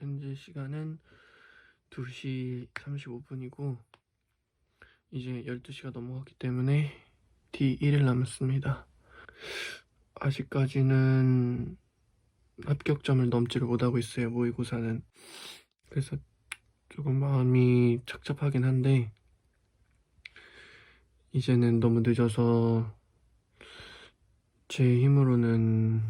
현재 시간은 2시 35분이고 이제 12시가 넘어갔기 때문에 D1일 남았습니다. 아직까지는 합격점을 넘지를 못하고 있어요. 모의고사는. 그래서 조금 마음이 착잡하긴 한데 이제는 너무 늦어서 제 힘으로는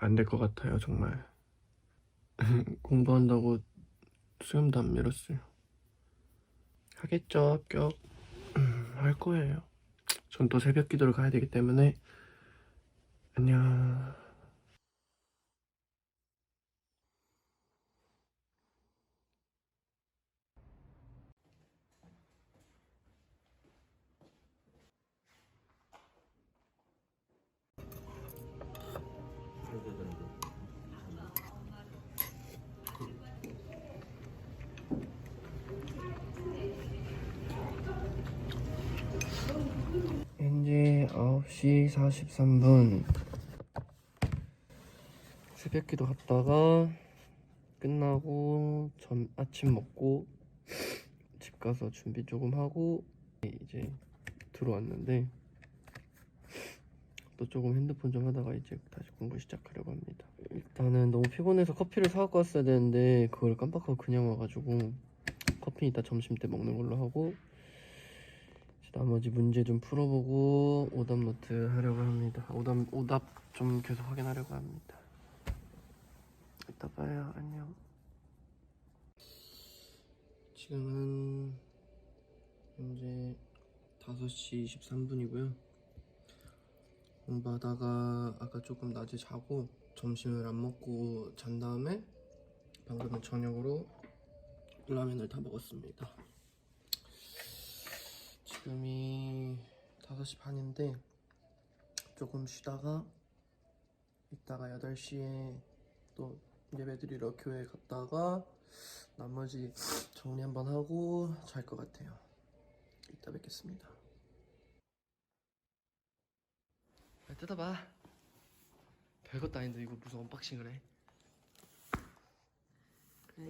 안 될 것 같아요, 정말. 공부한다고 수염도 안 밀었어요. 하겠죠, 합격. 음, 할 거예요. 전 또 새벽 기도를 가야 되기 때문에 안녕. 9시 43분. 새벽 기도 갔다가 끝나고 점 아침 먹고 집 가서 준비 조금 하고 이제 들어왔는데 또 조금 핸드폰 좀 하다가 이제 다시 공부 시작하려고 합니다. 일단은 너무 피곤해서 커피를 사갖고 왔어야 되는데 그걸 깜빡하고 그냥 와가지고 커피 이따 점심 때 먹는 걸로 하고 나머지 문제 좀 풀어보고 오답 노트 하려고 합니다. 오답 오답 좀 계속 확인하려고 합니다. 이따 봐요. 안녕. 지금은 현재 5시 23분이고요. 공부하다가 아까 조금 낮에 자고 점심을 안 먹고 잔 다음에 방금은 저녁으로 라면을 다 먹었습니다. 지금이 5시 반인데 조금 쉬다가 이따가 8시에 또 예배드리러 교회 갔다가 나머지 정리 한번 하고 잘 것 같아요. 이따 뵙겠습니다. 야, 뜯어봐. 별것도 아닌데 이거 무슨 언박싱을 해?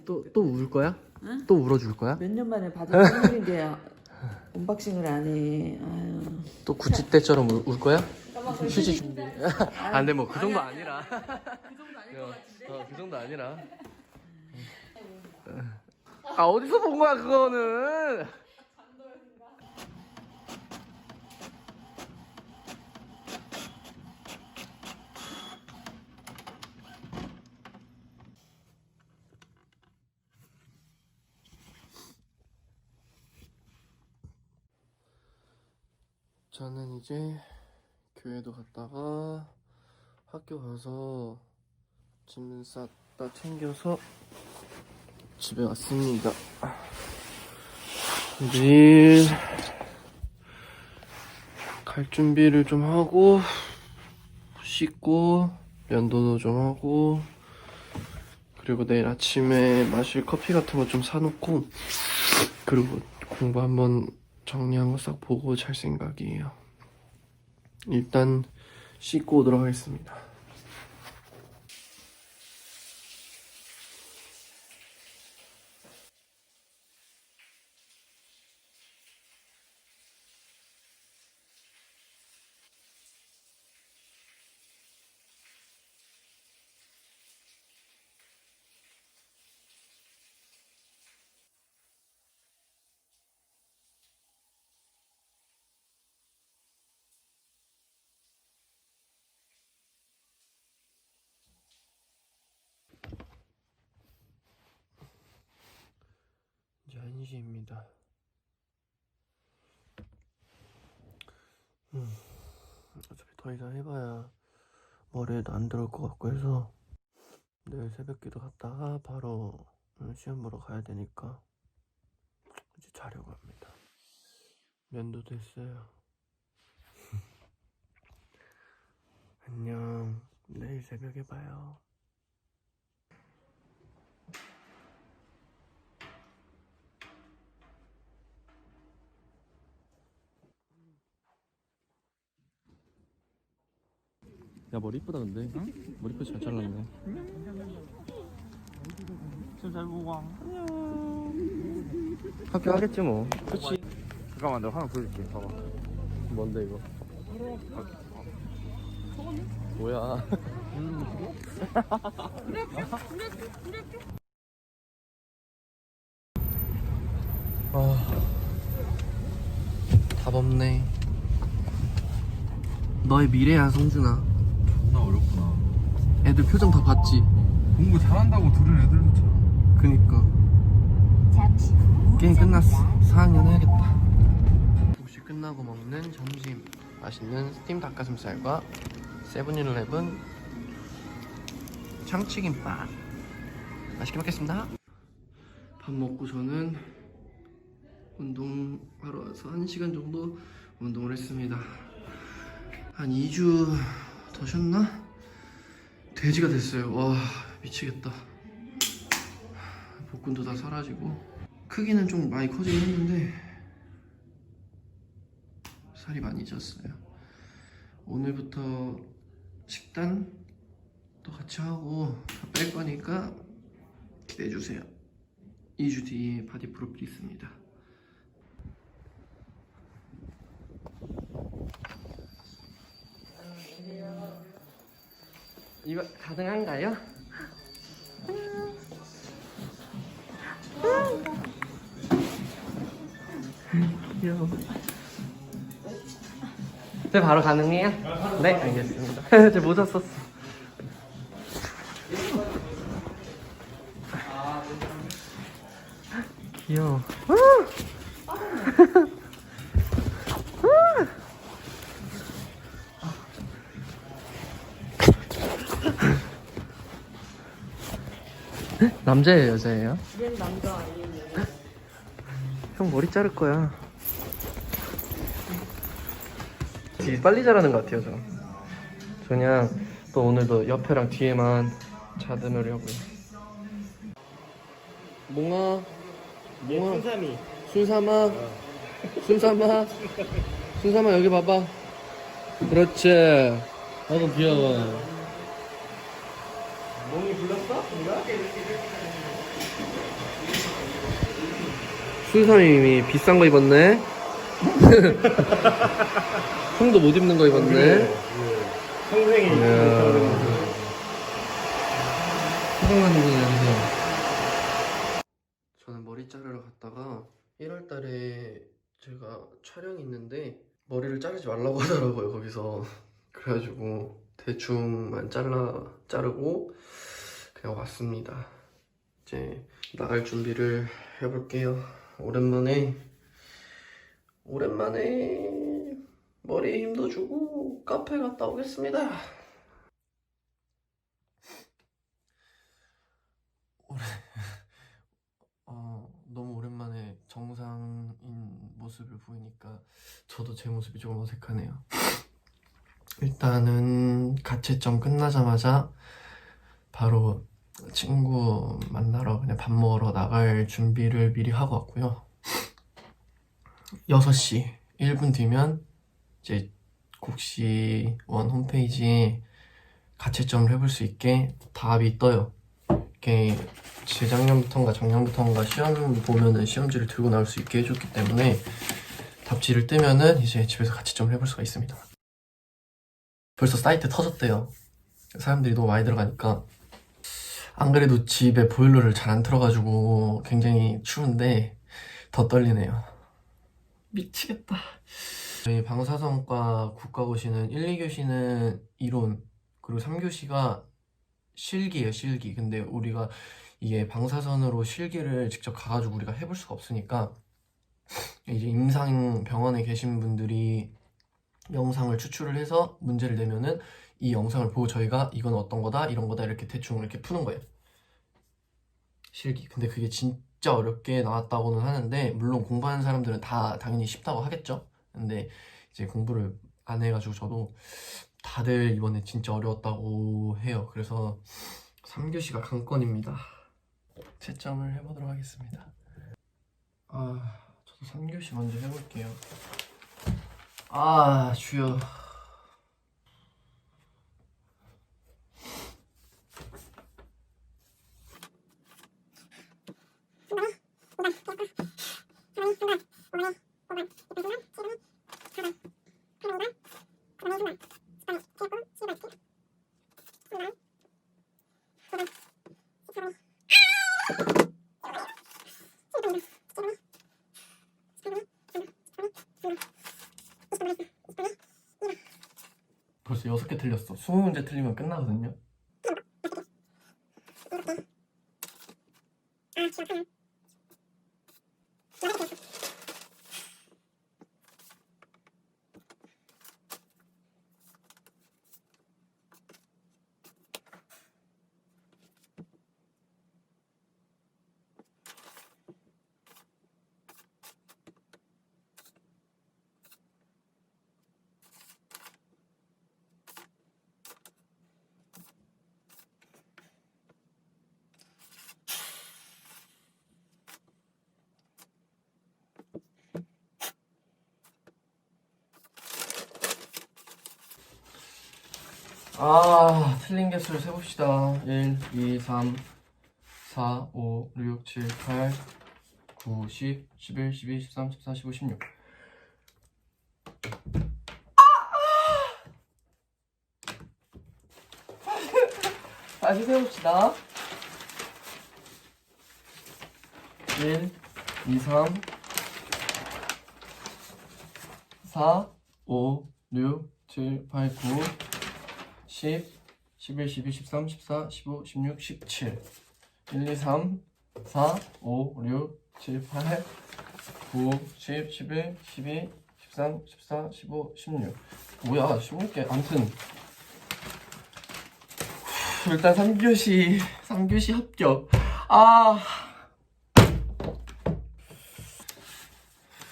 또 또 울 거야? 응? 또 울어줄 거야? 몇 년 만에 받은 선물인데 언박싱을 안 해. 아유. 또 구찌 때처럼 울, 울 거야? 휴지 준비. 안 돼, 뭐 그 정도 아니라. 그 같은데. 어, 그 정도 아니라. 아 어디서 본 거야 그거는? 저는 이제 교회도 갔다가 학교 가서 짐 쌌다 챙겨서 집에 왔습니다. 내일 갈 준비를 좀 하고 씻고 면도도 좀 하고 그리고 내일 아침에 마실 커피 같은 거 좀 사놓고 그리고 공부 한번 정리한 거 싹 보고 잘 생각이에요. 일단 씻고 오도록 하겠습니다. 1시입니다. 음, 어차피 더 이상 해봐야 머리에도 안 들어올 것 같고 해서 내일 새벽 기도 갔다가 바로 음, 시험 보러 가야 되니까 이제 자려고 합니다. 면도도 했어요. 안녕. 내일 새벽에 봐요. 야 머리 이쁘다 근데. 머리 이쁘 잘 잘랐네. 잘 보고 와. 학교 하겠지 뭐. 그치. 잠깐만 내가 하나 보여줄게. 봐봐. 뭔데 이거? 뭐야. 아. 답 없네. 너의 미래야 성준아 존나 어렵구나. 애들 표정 다 봤지? 공부 잘한다고 들은 애들조차. 그니까. 게임 끝났어. 4학년 해야겠다. 혹시 끝나고 먹는 점심. 맛있는 스팀 닭가슴살과 세븐일레븐 참치김밥. 맛있게 먹겠습니다. 밥 먹고 저는 운동하러 와서 1시간 정도 운동을 했습니다. 한 2주 더 쉬었나? 돼지가 됐어요. 와 미치겠다. 복근도 다 사라지고. 크기는 좀 많이 커지긴 했는데 살이 많이 쪘어요. 오늘부터 식단 또 같이 하고 다 뺄 거니까 기대해 주세요. 2주 뒤에 바디 프로필 있습니다 이거 가능한가요? 귀여워. 네, 바로 가능해요? 네, 알겠습니다. 제 모자 썼어. 귀여워. 남자예요, 여자예요? 얘는 남자 얘는 형 머리 자를 거야. 되게 빨리 자라는 것 같아요, 저. 저 그냥 또 오늘도 옆에랑 뒤에만 자드느려고요. 몽아, 몽아, 순삼이. 순삼아, 순삼아, 순삼아 여기 봐봐. 그렇지. 아이고 귀여워. 몽이 불렀어? 누가? 순삼이 비싼 거 입었네. 형도 못 입는 거 입었네. 이야. 소중한 분이 여기서 저는 머리 자르러 갔다가 1월 달에 제가 촬영이 있는데 머리를 자르지 말라고 하더라고요 거기서 그래가지고 대충만 잘라 자르고 그냥 왔습니다 이제 나갈 준비를 해볼게요 오랜만에 오랜만에 머리에 힘도 주고 카페 갔다 오겠습니다 오래 어 너무 오랜만에 정상인 모습을 보이니까 저도 제 모습이 조금 어색하네요. 일단은 가채점 끝나자마자 바로 친구 만나러 그냥 밥 먹으러 나갈 준비를 미리 하고 왔고요. 6시 1분 뒤면 이제 곡시원 홈페이지에 가채점을 해볼 수 있게 답이 떠요. 이렇게 재작년부터인가 작년부터인가 시험 보면은 시험지를 들고 나올 수 있게 해줬기 때문에 답지를 뜨면은 이제 집에서 가채점을 해볼 수가 있습니다. 벌써 사이트 터졌대요. 사람들이 너무 많이 들어가니까 안 그래도 집에 보일러를 잘 안 틀어가지고 굉장히 추운데 더 떨리네요. 미치겠다. 저희 방사선과 국가고시는 1, 2교시는 이론 그리고 3교시가 실기예요 실기 근데 우리가 이게 방사선으로 실기를 직접 가가지고 우리가 해볼 수가 없으니까 이제 임상 병원에 계신 분들이 영상을 추출을 해서 문제를 내면은 이 영상을 보고 저희가 이건 어떤 거다 이런 거다 이렇게 대충 이렇게 푸는 거예요 실기 근데 그게 진짜 어렵게 나왔다고는 하는데 물론 공부하는 사람들은 다 당연히 쉽다고 하겠죠 근데 이제 공부를 안 해가지고 저도 다들 이번에 진짜 어려웠다고 해요. 그래서 3교시가 강권입니다. 채점을 해보도록 하겠습니다. 아, 저도 3교시 먼저 해볼게요. 아, 주여. 벌써 6개 틀렸어. 20문제 틀리면 끝나거든요. 아 틀린 개수를 세봅시다. 1, 2, 3, 4, 5, 6, 7, 8, 9, 10, 11, 12, 13, 14, 15, 16 다시 세봅시다. 1, 2, 3, 4, 5, 6, 7, 8, 9 10, 11, 12, 13, 14, 15, 16, 17 1, 2, 3, 4, 5, 6, 7, 8 9, 10, 11, 12, 13, 14, 15, 16 뭐야 16개. 아무튼. 후, 일단 3교시 3교시 합격. 아.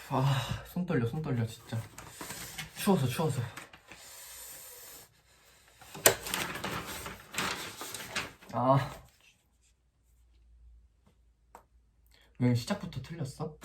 아, 손 떨려, 손 떨려, 진짜. 추워서, 추워서. 아. 왜 시작부터 틀렸어?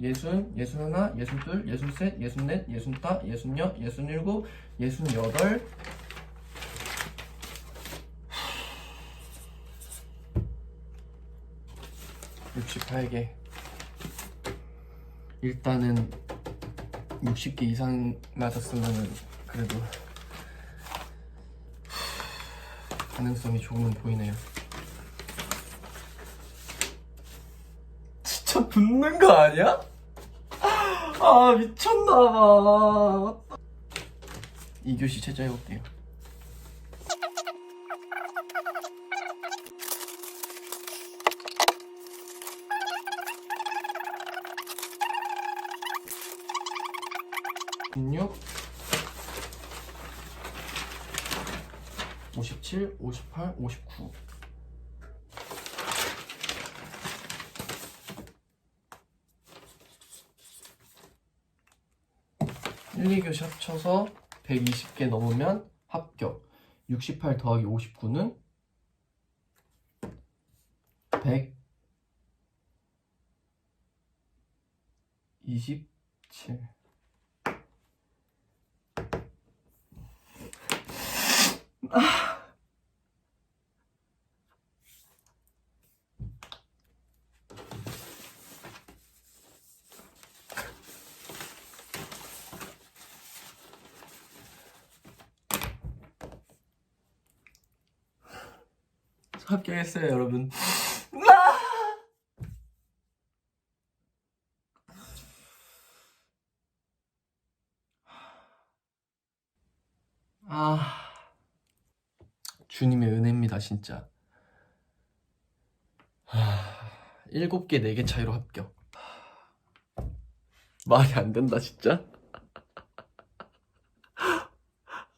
예순, 예순 하나, 예순 둘, 예순 셋, 예순 넷, 예순 다, 예순 여, 예순 일곱, 예순 여덟. 육십팔 개. 일단은 60개 이상 맞았으면은 그래도 가능성이 조금은 보이네요. 진짜 붙는 거 아니야? 아 미쳤나봐. 2교시 체조해볼게요. 근육 57, 58, 59 1, 2교시 합쳐서 120개 넘으면 합격. 68 더하기 59는 127 합격했어요 여러분. 아. 주님의 은혜입니다 진짜. 아, 일곱 개 네 개 차이로 합격. 말이 안 된다 진짜?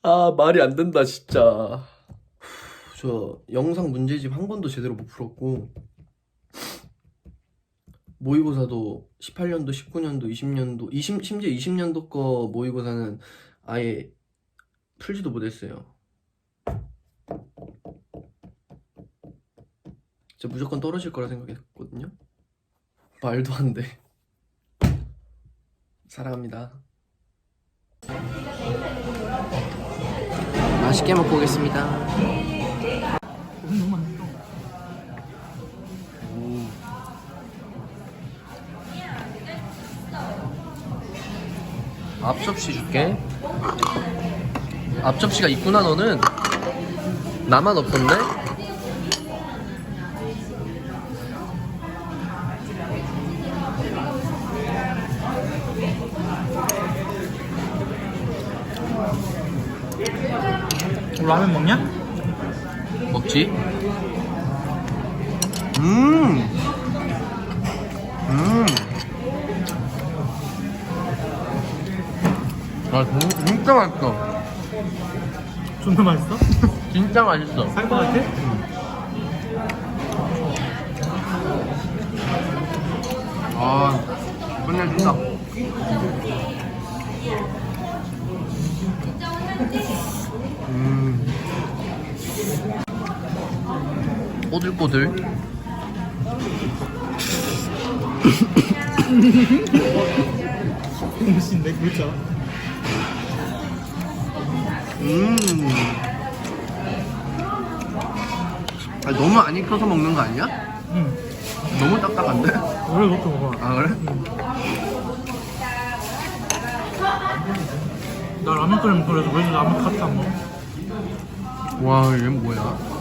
아 말이 안 된다 진짜 저 영상 문제집 한 권도 제대로 못 풀었고 모의고사도 18년도, 19년도, 20년도, 20, 심지어 20년도 거 모의고사는 아예 풀지도 못했어요. 진짜 무조건 떨어질 거라 생각했거든요. 말도 안 돼. 사랑합니다. 맛있게 먹고 오겠습니다. 앞접시 줄게. 앞접시가 있구나 너는. 나만 없던데? 라면 먹냐? 먹지? 음. 음. 아, 진- 진짜 맛있어. 존나 맛있어? 진짜 맛있어. 살 것 같아? 아, 끝내준다. 음. 꼬들꼬들. 공신데 그렇죠 음. 아, 너무 안 익혀서 먹는 거 아니야? 응 너무 딱딱한데? 원래 그렇게 먹어 아, 그래? 나 라면 끓이면 그래도 왜 라면 카트 안 먹어? 와, 얘 뭐야?